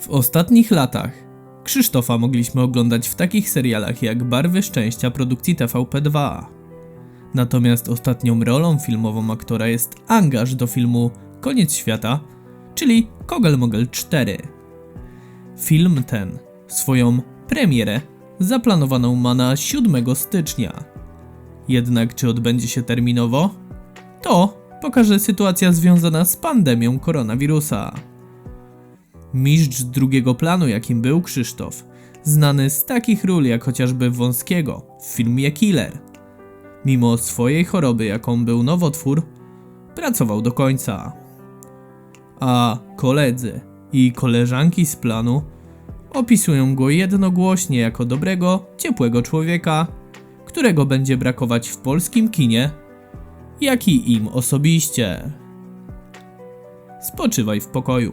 W ostatnich latach Krzysztofa mogliśmy oglądać w takich serialach jak Barwy Szczęścia produkcji TVP2. Natomiast ostatnią rolą filmową aktora jest angaż do filmu Koniec Świata, czyli Kogel Mogel 4. Film ten swoją premierę zaplanowaną ma na 7 stycznia. Jednak czy odbędzie się terminowo? To pokaże sytuacja związana z pandemią koronawirusa. Mistrz drugiego planu, jakim był Krzysztof, znany z takich ról jak chociażby Wąskiego w filmie Killer. Mimo swojej choroby, jaką był nowotwór, pracował do końca. A koledzy i koleżanki z planu opisują go jednogłośnie jako dobrego, ciepłego człowieka, którego będzie brakować w polskim kinie, jak i im osobiście. Spoczywaj w pokoju.